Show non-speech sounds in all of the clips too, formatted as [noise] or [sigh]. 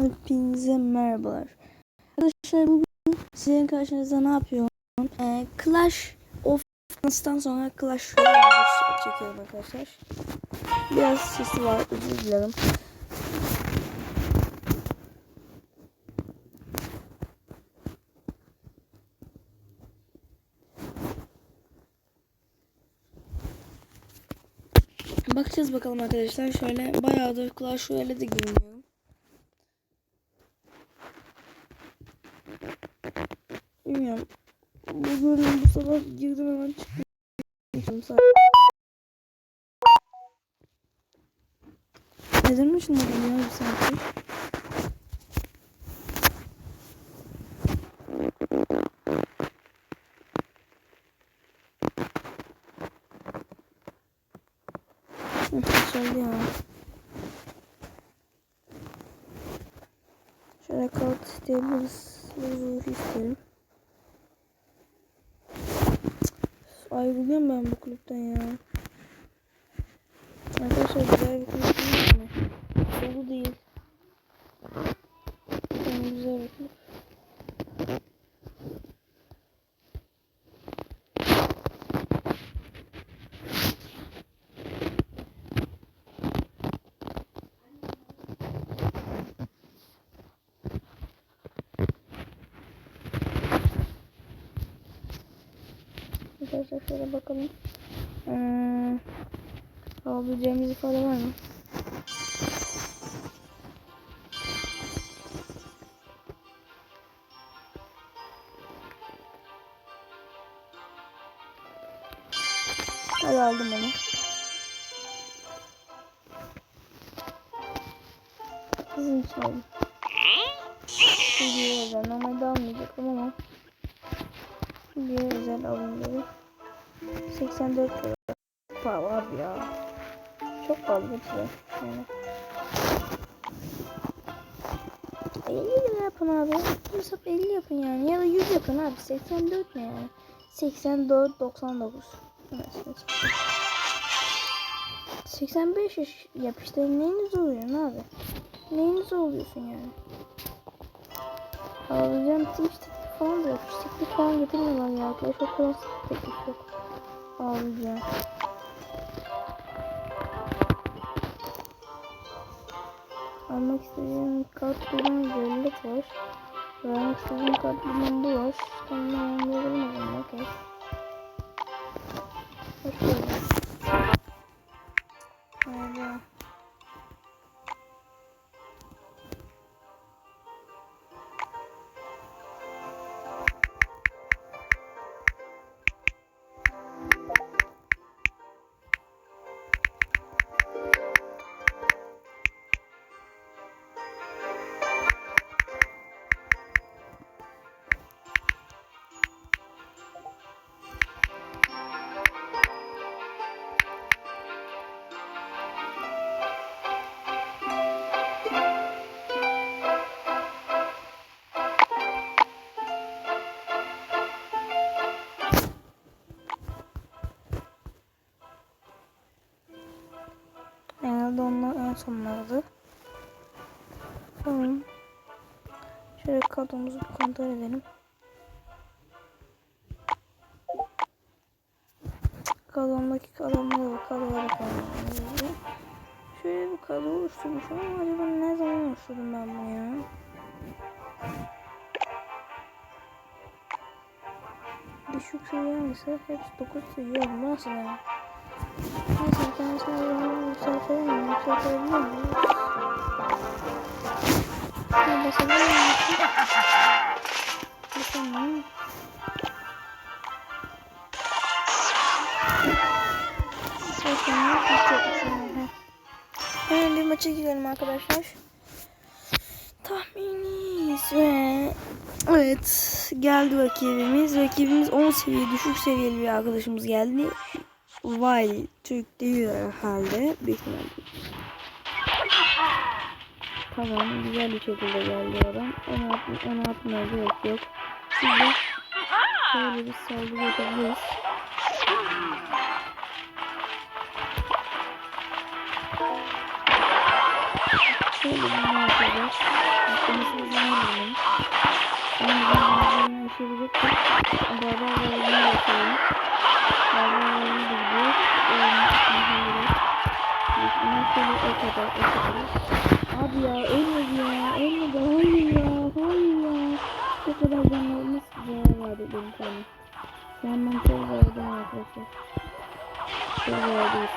Hepinize merhabalar. Arkadaşlar bugün sizin karşınızda ne yapıyorum? Ee, Clash of Clans'tan sonra Clash Royale çekiyorum arkadaşlar. Biraz sesi var özür dilerim. Bakacağız bakalım arkadaşlar. Şöyle bayağıdır Clash Royale'e de girmiyorum. Bilmiyorum. Bugün bu sabah girdim hemen çıktım. Neden şimdi ya bir saattir? Güzel ya. Şöyle kart isteyebiliriz. Ruhu isterim. Ayrılıyorum ben bu kulüpten ya. Arkadaşlar güzel bir kulüp değil mi? Dolu değil. Yani güzel bir kulüp. Arkadaşlar şöyle bakalım. Hmm. Alabileceğimiz ifade var mı? Hadi aldım onu. Sizin için aldım. Şimdiye özel. Normalde almayacaktım ama Şimdiye özel alın dedi. 84 lira. Pahalı abi ya. Çok pahalı bir şey. Yani. 50 lira yapın abi. Hesap 50 yapın yani. Ya da 100 yapın abi. 84 ne yani? 84 99. Anasını satayım. 85 yaş- yap işte neyiniz oluyor abi? Neyiniz oluyorsun yani? Alacağım teklif falan da yok. Teklif falan getirmiyorlar ya. Clans teklif yok. Alacağım. Almak istediğim kart buradan zellet var. Vermek istediğim kart buradan bu var. Tamam anlayabilirim o zaman. Okey. Bir kontrol edelim. Kadromdaki adamlara kadroya bakalım. Şöyle bir kadro oluşturmuşum ama acaba ne zaman oluşturdum ben bunu ya? Düşük seviye ise hepsi 9 seviye nasıl ya? Neyse tanesini alalım yükseltelim mi? Yükseltebiliyor muyuz? Bir maça girelim arkadaşlar. Tahminiyiz ve evet geldi rakibimiz. Rakibimiz 10 seviye düşük seviyeli bir arkadaşımız geldi. Vay Türk değil herhalde. Büyük. Tamam güzel bir şekilde geldi adam. Onu, at onu atmaya gerek yok. Şimdi şöyle bir saldırı yapabiliriz. Şöyle bunu yapacağız. Aklımızı izleyelim. Şimdi ben bunu yaşayabilecektim. Barbar varlığını yapalım. Barbar varlığını da gidiyor. Ee, şöyle o kadar, o kadar. Abi ya ölmedi ya. Ölmedi. Hayır ya. Hayır ya. Bu kadar canlı nasıl zarar verdi benim canım. Şu an ben çok zarardım arkadaşlar. Çok zarardayız.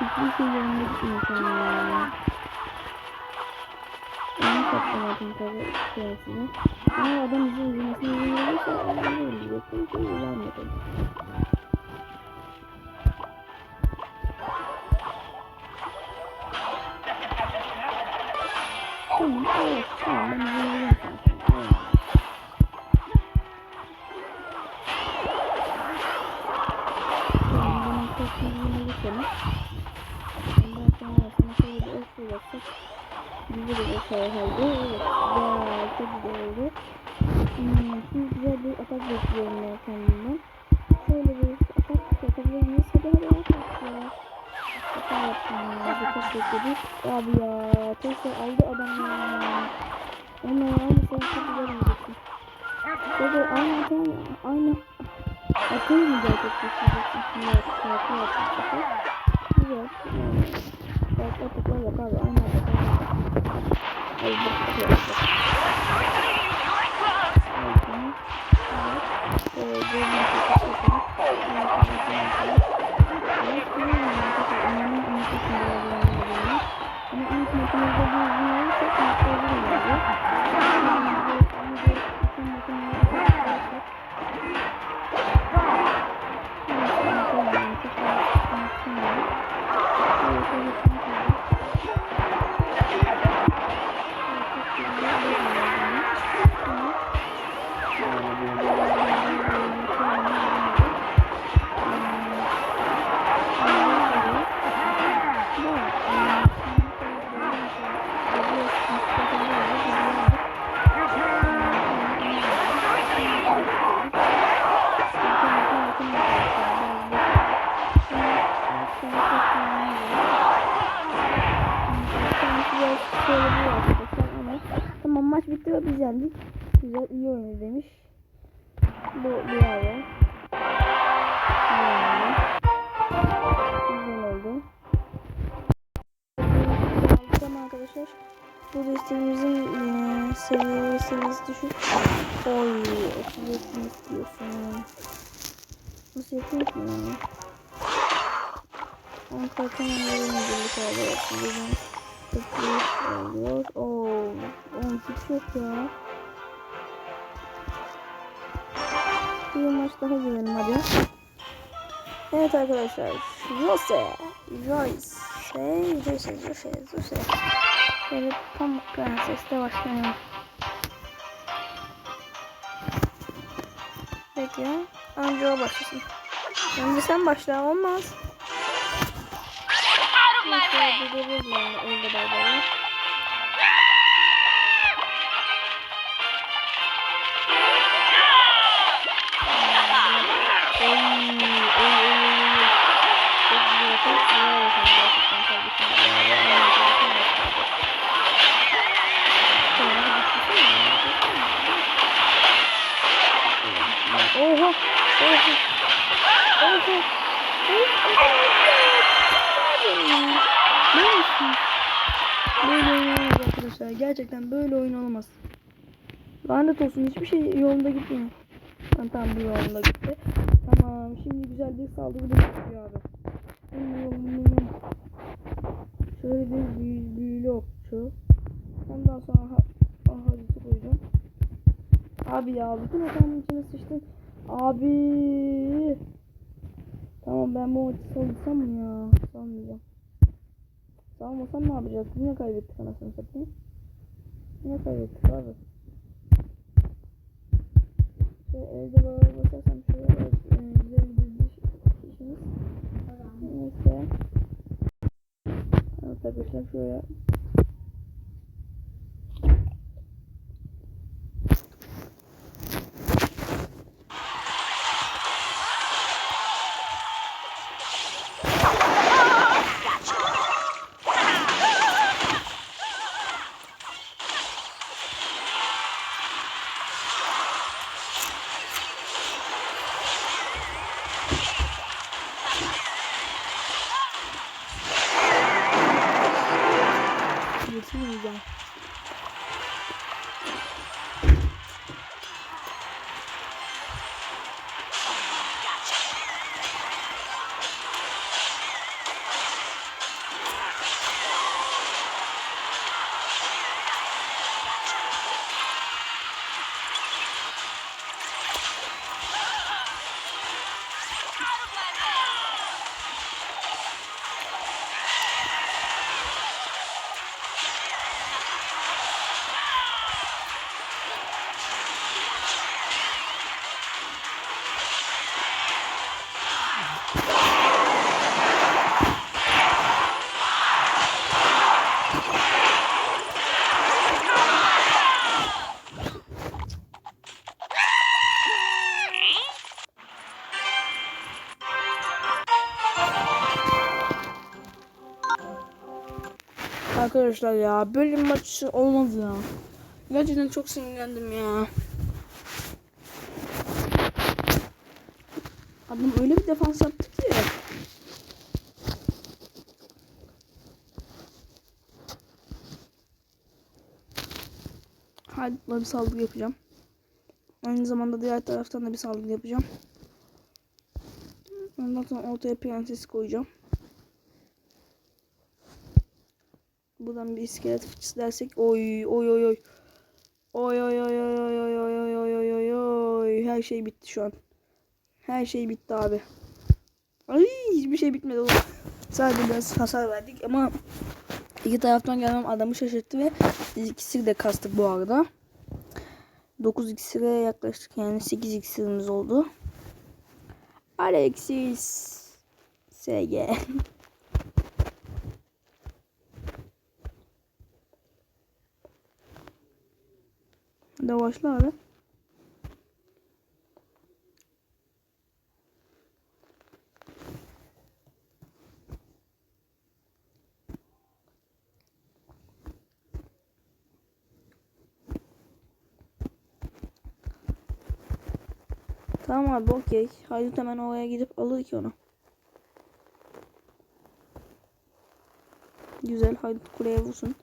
Hiçbir şey yanında gitmiyor ya. Onu sattım tabii kendisine. Ama adam izin izlemesine izin verirse ben de izleyecektim. Şimdi vermedim. Ya. Bir atak bekledik. Abi ya. Tesla aldı adam ya. Ama aynı sen çok güzel olacaksın. Böyle aynı atak aynı atayı mı gerçekleştireceksin? Yok. Farklı yapacak. Güzel. Farklı ataklar yap abi. Aynı ataklar yap. Ay bak Aklınızda bildiğiniz çok mutlu olurdu. Bak bak. Tamam maç ve biz yendik. Güzel iyi oynadı demiş. Bu bravo. Güzel oldu. Tamam arkadaşlar. Bu listemizin e, seviye seviyesi düşük. Oy, 37 istiyorsun. Nasıl yapayım ki yani? 10 kalkan birlik alıyor. 37 45 oluyor. Oo, 18 yok ya. Bir maç daha girelim hadi. Evet arkadaşlar. Jose. Joyce. Şey, Jose, Jose, Jose. Böyle pamuk prensesle başlayalım. Bekle. Önce o başlasın. Önce sen başla olmaz. Neyse, gidebilirler öyle beraber. Oy, oy, oy, oy. Böyle oynanamaz arkadaşlar. Gerçekten böyle oyun olmaz. Lanet olsun hiçbir şey yolunda gitmiyor. Tamam tamam bu yolunda gitti. Tamam şimdi güzel bir saldırı bekliyor abi. Hmm. Şöyle bir büyü, büyülü okçu. Ondan sonra ha hazırlık koyacağım. Abi ya bütün hatanın içine sıçtın. Abi. Tamam ben bu maçı salsam mı ya? Salmayacağım. Salmasam ne yapacağız? Yine kaybettik anasını satayım. Yine kaybettik abi. Şöyle elde böyle basarsam şöyle e, güzel bir diziş işimiz. Neyse. Arkadaşlar şöyle. 听你讲 Arkadaşlar ya böyle bir maç olmaz ya. Gerçekten çok sinirlendim ya. Adam öyle bir defans yaptı ki. Haydut'la bir saldırı yapacağım. Aynı zamanda diğer taraftan da bir saldırı yapacağım. Ondan sonra ortaya prenses koyacağım. Buradan bir iskelet fıçısı dersek oy oy oy oy. Oy oy oy oy oy oy oy oy oy oy oy oy her şey bitti şu an. Her şey bitti abi. Ay hiçbir şey bitmedi oğlum. Sadece biraz hasar verdik ama iki taraftan gelmem adamı şaşırttı ve biz ikisi de kastık bu arada. 9 iksire yaklaştık yani 8 iksirimiz oldu. Alexis SG Hadi başla abi. Tamam abi okey. Haydut hemen oraya gidip alır ki onu. Güzel Haydut kuleye vursun.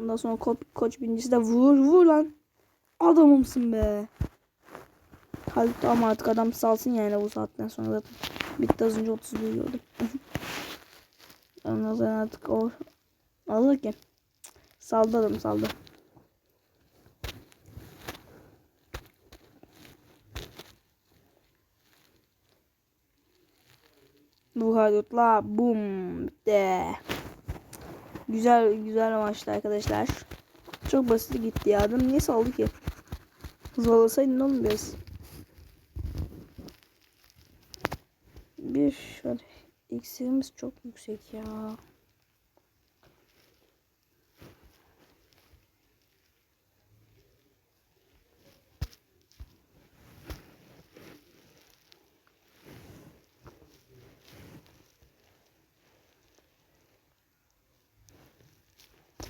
Ondan sonra ko koç birincisi de vur vur lan. Adamımsın be. Halit ama artık adam salsın yani bu saatten sonra zaten. Bitti az önce 30 duyuyordum. [laughs] Ondan sonra artık o alır ki. Saldı adam saldı. Bu Halut'la bum bitti. Güzel güzel maçtı arkadaşlar. Çok basit gitti ya. Adam niye saldı ki? Zorlasaydın oğlum biraz. Bir şöyle iksirimiz çok yüksek ya.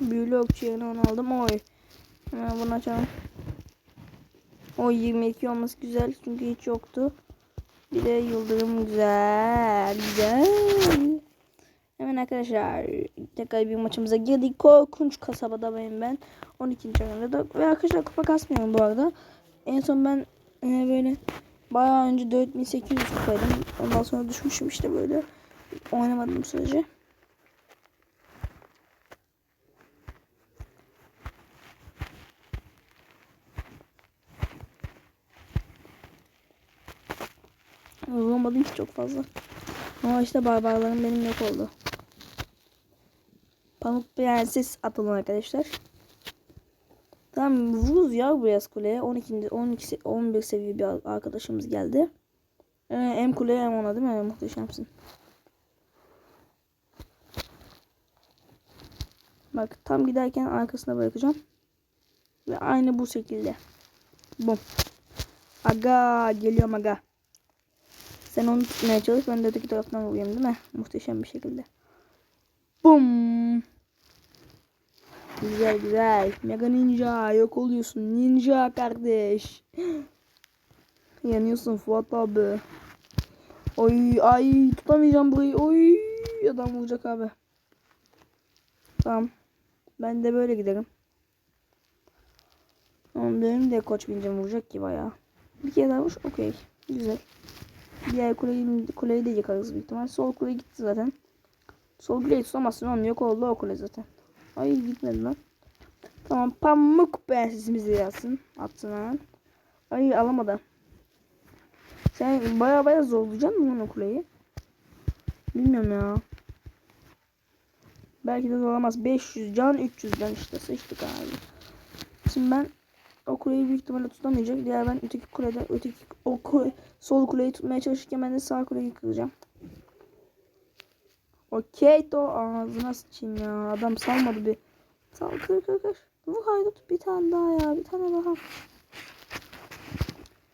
Büyülü okçu yerine onu aldım. Oy. Hemen bunu açalım. O 22 olması güzel çünkü hiç yoktu. Bir de yıldırım güzel. Güzel. Hemen arkadaşlar tekrar bir maçımıza girdik. Korkunç kasabada benim ben. 12. ayında ve arkadaşlar kupa kasmıyorum bu arada. En son ben e, böyle bayağı önce 4800 kupaydım. Ondan sonra düşmüşüm işte böyle. Oynamadım sürece. Vuramadım ki çok fazla. Ama işte barbarlarım benim yok oldu. Pamuk prenses atalım arkadaşlar. Tamam vururuz ya bu yaz kuleye. 12. 12 11 seviye bir arkadaşımız geldi. Ee, hem kuleye hem ona değil mi? Muhteşemsin. Bak tam giderken arkasına bırakacağım. Ve aynı bu şekilde. Bum. Aga geliyorum aga. Sen onu tutmaya çalış. Ben de öteki taraftan vurayım değil mi? Muhteşem bir şekilde. Bum. Güzel güzel. Mega ninja yok oluyorsun. Ninja kardeş. [gasps] Yanıyorsun Fuat abi. Oy ay tutamayacağım burayı. Oy adam vuracak abi. Tamam. Ben de böyle giderim. Ama benim de koç bincim vuracak ki bayağı. Bir kere daha vur. Okey. Güzel. Diğer kuleyi, kuleyi de yıkarız büyük ihtimal. Sol kule gitti zaten. Sol kuleyi tutamazsın oğlum. Yok oldu o kule zaten. Ay gitmedi lan. Tamam pamuk prensesimizi yazsın. Atsın hemen. Ay alamadı. Sen baya baya zorlayacaksın mı lan o kuleyi? Bilmiyorum ya. Belki de zorlamaz. 500 can 300'den işte sıçtık abi. Şimdi ben o kuleyi büyük ihtimalle tutamayacak. Diğer ben öteki kulede öteki o kule, sol kuleyi tutmaya çalışırken ben de sağ kuleyi kıracağım. Okey to ağzına sıçayım ya. Adam salmadı bir. Sal kır kır kır. Vur haydut bir tane daha ya. Bir tane daha.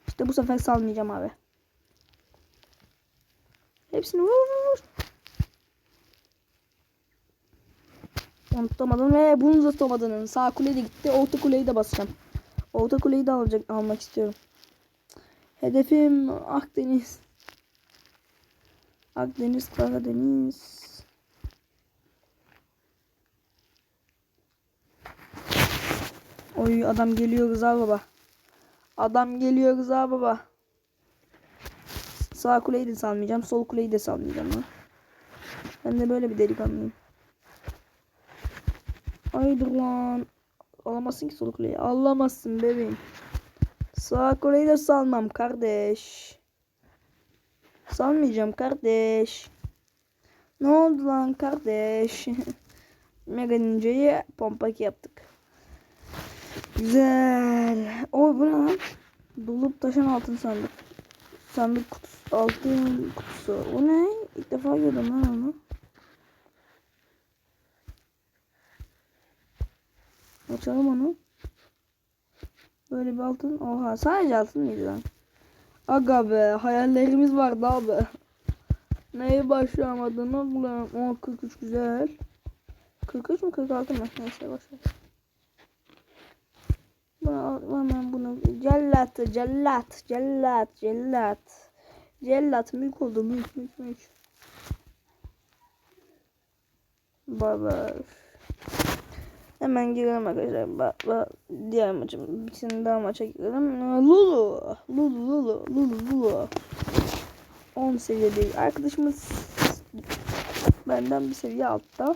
İşte bu sefer salmayacağım abi. Hepsini vur vur vur. Onu ve bunu da tutamadın. Sağ kule de gitti. Orta kuleyi de basacağım. Orta kuleyi de alacak, almak istiyorum. Hedefim Akdeniz. Akdeniz, Karadeniz. Oy adam geliyor Rıza baba. Adam geliyor Rıza baba. Sağ kuleyi de salmayacağım. Sol kuleyi de salmayacağım. Lan. Ben de böyle bir delikanlıyım. Haydi lan. Alamazsın ki sol kuleyi. Alamazsın bebeğim. Sağ kuleyi de salmam kardeş. Salmayacağım kardeş. Ne oldu lan kardeş? [laughs] Mega Ninja'yı pompak yaptık. Güzel. Oy bu ne lan? Dolup taşan altın sandık. Sandık kutusu, altın kutusu. O ne? İlk defa gördüm lan onu. Açalım onu. Böyle bir altın. Oha sadece altın mıydı lan? Aga be hayallerimiz vardı abi. Neye başlamadın oğlum? O 43 güzel. 43 mü 46 mı? Neyse başla. Buna hemen bunu cellat cellat cellat cellat cellat mülk oldu mülk mülk mülk. Barbar. Hemen girelim arkadaşlar. Ba, ba, diğer maçım. Bir tane daha maça girelim. Lulu. Lulu Lulu Lulu Lulu. 10 seviyede arkadaşımız benden bir seviye altta.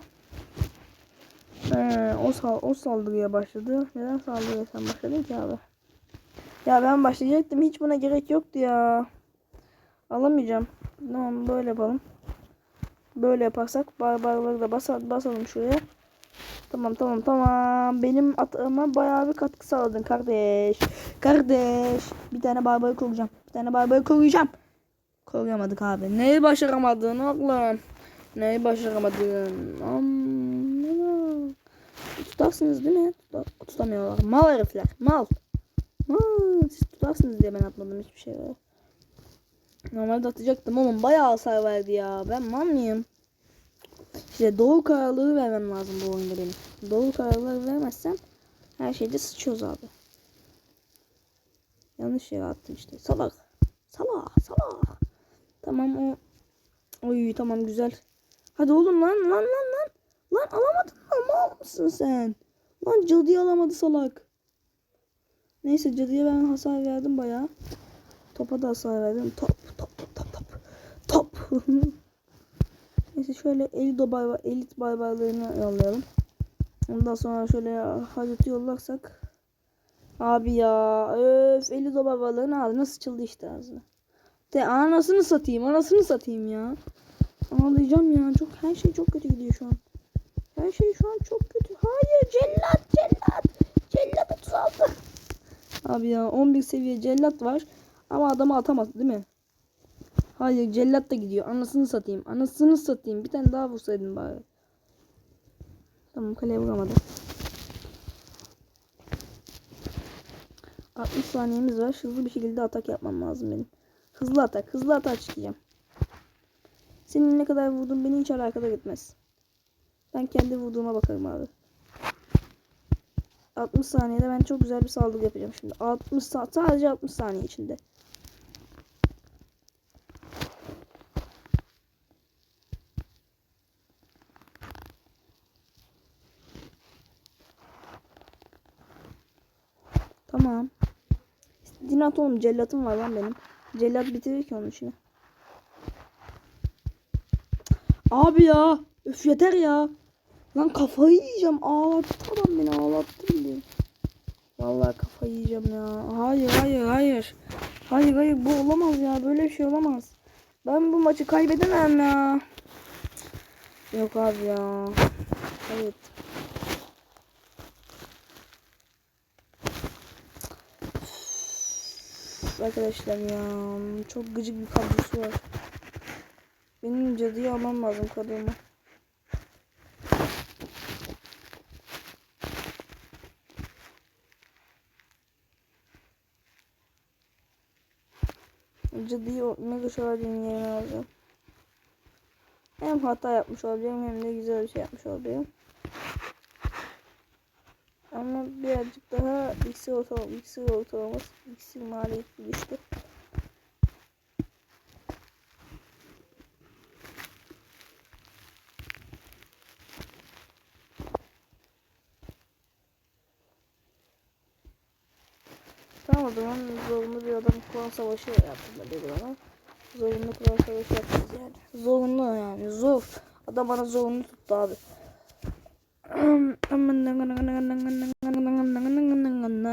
Ee, o, sal o saldırıya başladı. Neden saldırıya sen başladın ki abi? Ya ben başlayacaktım. Hiç buna gerek yoktu ya. Alamayacağım. Tamam böyle yapalım. Böyle yaparsak barbarları da basa basalım şuraya. Tamam tamam tamam. Benim atağıma bayağı bir katkı sağladın kardeş. Kardeş. Bir tane barbarı koruyacağım. Bir tane barbarı koruyacağım. Koruyamadık abi. Neyi başaramadın oğlum? Neyi başaramadın? Aman. Tutarsınız değil mi? Tut tutamıyorlar. Mal herifler. Mal. Mal. Siz tutarsınız diye ben atmadım hiçbir şey. Normalde atacaktım oğlum. Bayağı hasar verdi ya. Ben mal mıyım? İşte doğu kararlılığı vermem lazım bu oyunda benim. Doğu kararlılığı vermezsem her şeyde sıçıyoruz abi. Yanlış yere attım işte. Salak. Salak. Salak. Tamam o. Oy tamam güzel. Hadi oğlum lan lan lan lan. Lan alamadın mı? Mal mısın sen? Lan cadıyı alamadı salak. Neyse cadıya ben hasar verdim bayağı. Topa da hasar verdim. Top top top top top. Top. [laughs] Neyse şöyle elit barbar, elit barbarlarını yollayalım. Ondan sonra şöyle Hazreti yollarsak. Abi ya öf elit barbarların ağzına sıçıldı işte ağzına. De anasını satayım anasını satayım ya. Ağlayacağım ya çok her şey çok kötü gidiyor şu an. Her şey şu an çok kötü. Hayır cellat cellat. Cellat 36. Abi ya 11 seviye cellat var. Ama adamı atamaz değil mi? Hayır cellat da gidiyor. Anasını satayım. Anasını satayım. Bir tane daha vursaydın bari. Tamam kaleye vuramadım. 60 saniyemiz var. Hızlı bir şekilde atak yapmam lazım benim. Hızlı atak. Hızlı atak çıkacağım. Senin ne kadar vurdun beni hiç alakadar etmez. Ben kendi vurduğuma bakarım abi. 60 saniyede ben çok güzel bir saldırı yapacağım şimdi. 60 sadece 60 saniye içinde. Tamam. İstediğini at oğlum. Cellatım var lan benim. Cellat bitirir ki onun işini. Abi ya. Üf yeter ya. Lan kafayı yiyeceğim. Ağlattı adam beni ağlattı diye. Vallahi kafayı yiyeceğim ya. Hayır hayır hayır. Hayır hayır bu olamaz ya. Böyle bir şey olamaz. Ben bu maçı kaybedemem ya. Yok abi ya. Evet. Üf, Arkadaşlar ya çok gıcık bir kadrosu var. Benim cadıyı almam lazım kadromu. Cadıyı mega şövalyenin yerine alacağım. Hem hata yapmış olabilirim hem de güzel bir şey yapmış olabilirim. Ama birazcık daha iksir ortalama, iksir ortalaması, iksir maliyeti düştü. Tamam o zaman zorunlu bir adam klan savaşı yaptım dedi bana. Zorunlu klan savaşı yapacağız yani. Zorunlu yani zor. Adam bana zorunlu tuttu abi. 嗯那么那个那个那个那个那个那个那个那个那个那个那